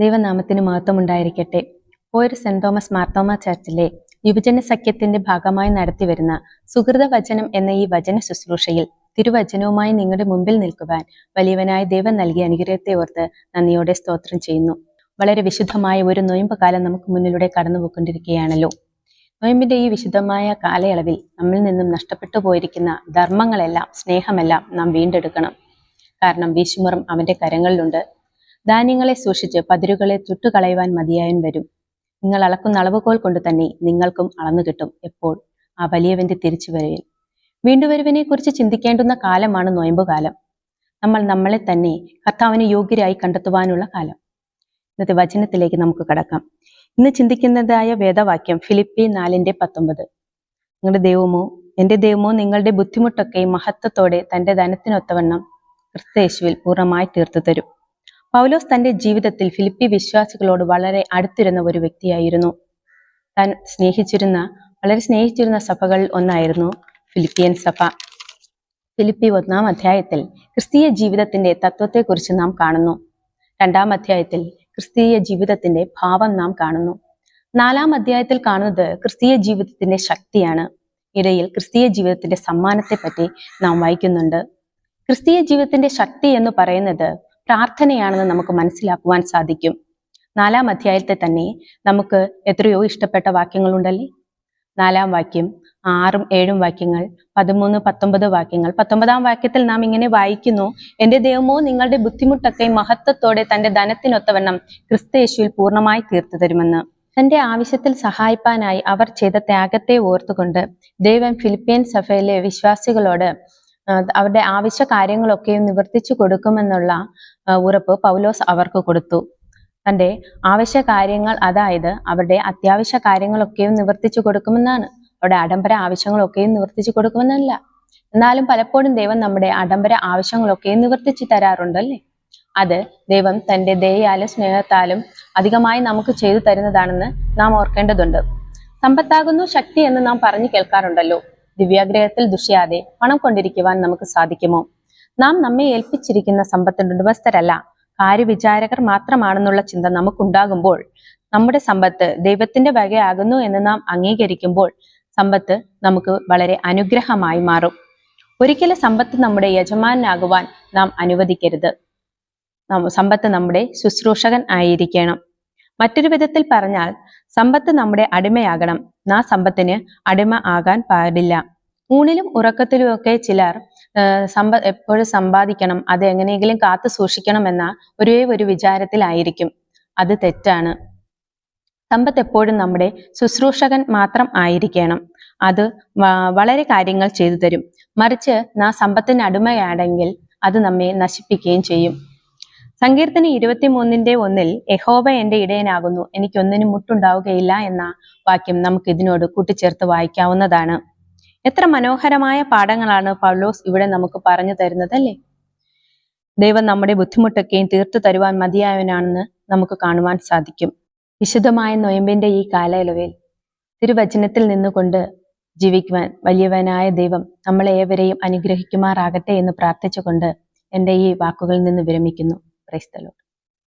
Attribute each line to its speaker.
Speaker 1: ദൈവനാമത്തിന് മഹത്വം ഉണ്ടായിരിക്കട്ടെ ഒരു സെന്റ് തോമസ് മാർത്തോമ ചർച്ചിലെ യുവജന സഖ്യത്തിന്റെ ഭാഗമായി നടത്തിവരുന്ന സുഹൃത വചനം എന്ന ഈ വചന ശുശ്രൂഷയിൽ തിരുവചനവുമായി നിങ്ങളുടെ മുമ്പിൽ നിൽക്കുവാൻ വലിയവനായ ദൈവം നൽകിയ അനുഗ്രഹത്തെ ഓർത്ത് നന്ദിയോടെ സ്തോത്രം ചെയ്യുന്നു. വളരെ വിശുദ്ധമായ ഒരു നൊയമ്പ് കാലം നമുക്ക് മുന്നിലൂടെ കടന്നുപോയിക്കൊണ്ടിരിക്കുകയാണല്ലോ. നൊയമ്പിന്റെ ഈ വിശുദ്ധമായ കാലയളവിൽ നമ്മിൽ നിന്നും നഷ്ടപ്പെട്ടു പോയിരിക്കുന്ന ധർമ്മങ്ങളെല്ലാം സ്നേഹമെല്ലാം നാം വീണ്ടെടുക്കണം. കാരണം വീശുമുറം അവന്റെ കരങ്ങളിലുണ്ട്. ധാന്യങ്ങളെ സൂക്ഷിച്ച് പതിരുകളെ ചുട്ടുകളയുവാൻ മതിയായൻ വരും. നിങ്ങൾ അളക്കുന്ന അളവുകോൽ കൊണ്ട് തന്നെ നിങ്ങൾക്കും അളന്നു കിട്ടും എപ്പോൾ? ആ വലിയവന്റെ തിരിച്ചുവരവിൽ. വീണ്ടുവരവിനെ കുറിച്ച് ചിന്തിക്കേണ്ടുന്ന കാലമാണ് നോയമ്പുകാലം. നമ്മൾ നമ്മളെ തന്നെ കർത്താവിന് യോഗ്യരായി കണ്ടെത്തുവാനുള്ള കാലം. ഇന്നത്തെ വചനത്തിലേക്ക് നമുക്ക് കടക്കാം. ഇന്ന് ചിന്തിക്കുന്നതായ വേദവാക്യം ഫിലിപ്പി നാലിന്റെ പത്തൊമ്പത്. നിങ്ങളുടെ ദൈവമോ എന്റെ ദൈവമോ നിങ്ങളുടെ ബുദ്ധിമുട്ടൊക്കെ മഹത്വത്തോടെ തന്റെ ധനത്തിനൊത്തവണ്ണം ക്രിസ്തയേശുവിൽ പൂർണമായി തീർത്തു തരും പൗലോസ് തന്റെ ജീവിതത്തിൽ ഫിലിപ്പി വിശ്വാസികളോട് വളരെ അടുത്തിരുന്ന ഒരു വ്യക്തിയായിരുന്നു. താൻ സ്നേഹിച്ചിരുന്ന വളരെ സ്നേഹിച്ചിരുന്ന സഭകളിൽ ഒന്നായിരുന്നു ഫിലിപ്പിയൻ സഭ. ഫിലിപ്പി ഒന്നാം അധ്യായത്തിൽ ക്രിസ്തീയ ജീവിതത്തിന്റെ തത്വത്തെക്കുറിച്ച് നാം കാണുന്നു. രണ്ടാം അധ്യായത്തിൽ ക്രിസ്തീയ ജീവിതത്തിന്റെ ഭാവം നാം കാണുന്നു. നാലാം അധ്യായത്തിൽ കാണുന്നത് ക്രിസ്തീയ ജീവിതത്തിന്റെ ശക്തിയാണ്. ഇടയിൽ ക്രിസ്തീയ ജീവിതത്തിന്റെ സമ്മാനത്തെ പറ്റി നാം വായിക്കുന്നുണ്ട്. ക്രിസ്തീയ ജീവിതത്തിന്റെ ശക്തി എന്ന് പറയുന്നത് പ്രാർത്ഥനയാണെന്ന് നമുക്ക് മനസ്സിലാക്കുവാൻ സാധിക്കും. നാലാം അധ്യായത്തെ തന്നെ നമുക്ക് എത്രയോ ഇഷ്ടപ്പെട്ട വാക്യങ്ങളുണ്ടല്ലേ? നാലാം വാക്യം ആറും ഏഴും വാക്യങ്ങൾ പതിമൂന്ന് പത്തൊമ്പത് വാക്യങ്ങൾ. പത്തൊമ്പതാം വാക്യത്തിൽ നാം ഇങ്ങനെ വായിക്കുന്നു എന്റെ ദൈവമോ നിങ്ങളുടെ ബുദ്ധിമുട്ടൊക്കെ മഹത്വത്തോടെ തന്റെ ധനത്തിനൊത്തവണ്ണം ക്രിസ്തയേശുവിൽ പൂർണമായി തീർത്തു തരുമെന്ന്. തന്റെ ആവശ്യത്തിൽ സഹായിപ്പാനായി അവർ ചെയ്ത ത്യാഗത്തെ ഓർത്തുകൊണ്ട് ദൈവം ഫിലിപ്പീൻ സഭയിലെ വിശ്വാസികളോട് അവരുടെ ആവശ്യ കാര്യങ്ങളൊക്കെയും നിവർത്തിച്ചു കൊടുക്കുമെന്നുള്ള ഉറപ്പ് പൗലോസ് അവർക്ക് കൊടുത്തു. തന്റെ ആവശ്യ കാര്യങ്ങൾ അതായത് അവരുടെ അത്യാവശ്യ കാര്യങ്ങളൊക്കെയും നിവർത്തിച്ചു കൊടുക്കുമെന്നാണ്. അവരുടെ ആഡംബര ആവശ്യങ്ങളൊക്കെയും നിവർത്തിച്ചു കൊടുക്കുമെന്നല്ല. എന്നാലും പലപ്പോഴും ദൈവം നമ്മുടെ ആഡംബര ആവശ്യങ്ങളൊക്കെയും നിവർത്തിച്ചു തരാറുണ്ടല്ലേ? അത് ദൈവം തന്റെ ദയയാലും സ്നേഹത്താലും അധികമായി നമുക്ക് ചെയ്തു തരുന്നതാണെന്ന് നാം ഓർക്കേണ്ടതുണ്ട്. സമ്പത്താകുന്നു ശക്തി എന്ന് നാം പറഞ്ഞു കേൾക്കാറുണ്ടല്ലോ. ദിവ്യാഗ്രഹത്തിൽ ദുഷ്യാതെ പണം കൊണ്ടിരിക്കുവാൻ നമുക്ക് സാധിക്കുമോ? നാം നമ്മെ ഏൽപ്പിച്ചിരിക്കുന്ന സമ്പത്തിന്റെ ഉടമസ്ഥരല്ല. കാര്യവിചാരകർ മാത്രമാണെന്നുള്ള ചിന്ത നമുക്കുണ്ടാകുമ്പോൾ നമ്മുടെ സമ്പത്ത് ദൈവത്തിന്റെ വകയാകുന്നു എന്ന് നാം അംഗീകരിക്കുമ്പോൾ സമ്പത്ത് നമുക്ക് വളരെ അനുഗ്രഹമായി മാറും. ഒരിക്കലും സമ്പത്ത് നമ്മുടെ യജമാനാകുവാൻ നാം അനുവദിക്കരുത്. സമ്പത്ത് നമ്മുടെ ശുശ്രൂഷകൻ ആയിരിക്കണം. മറ്റൊരു വിധത്തിൽ പറഞ്ഞാൽ സമ്പത്ത് നമ്മുടെ അടിമയാകണം. നാ സമ്പത്തിന് അടിമ ആകാൻ പാടില്ല. ഊണിലും ഉറക്കത്തിലുമൊക്കെ ചിലർ സമ്പ എപ്പോഴും സമ്പാദിക്കണം അത് എങ്ങനെയെങ്കിലും കാത്തു സൂക്ഷിക്കണം എന്ന ഒരേ ഒരു വിചാരത്തിലായിരിക്കും. അത് തെറ്റാണ്. സമ്പത്ത് എപ്പോഴും നമ്മുടെ ശുശ്രൂഷകൻ മാത്രം ആയിരിക്കണം. അത് വളരെ കാര്യങ്ങൾ ചെയ്തു തരും. മറിച്ച് നാ സമ്പത്തിന് അടിമയാണെങ്കിൽ അത് നമ്മെ നശിപ്പിക്കുകയും ചെയ്യും. സങ്കീർത്തന ഇരുപത്തിമൂന്നിന്റെ ഒന്നിൽ യഹോവ എന്റെ ഇടയനാകുന്നു എനിക്കൊന്നിനും മുട്ടുണ്ടാവുകയില്ല എന്ന വാക്യം നമുക്ക് ഇതിനോട് കൂട്ടിച്ചേർത്ത് വായിക്കാവുന്നതാണ്. എത്ര മനോഹരമായ പാഠങ്ങളാണ് പൗലോസ് ഇവിടെ നമുക്ക് പറഞ്ഞു തരുന്നത് അല്ലേ? ദൈവം നമ്മുടെ ബുദ്ധിമുട്ടൊക്കെയും തീർത്തു തരുവാൻ മതിയായവനാണെന്ന് നമുക്ക് കാണുവാൻ സാധിക്കും. വിശുദ്ധമായ നൊയമ്പിന്റെ ഈ കാലയളവിൽ തിരുവചനത്തിൽ നിന്നുകൊണ്ട് ജീവിക്കുവാൻ വലിയവനായ ദൈവം നമ്മളെ ഏവരെയും അനുഗ്രഹിക്കുമാറാകട്ടെ എന്ന് പ്രാർത്ഥിച്ചുകൊണ്ട് എന്റെ ഈ വാക്കുകളിൽ നിന്ന് വിരമിക്കുന്നു. préstalo.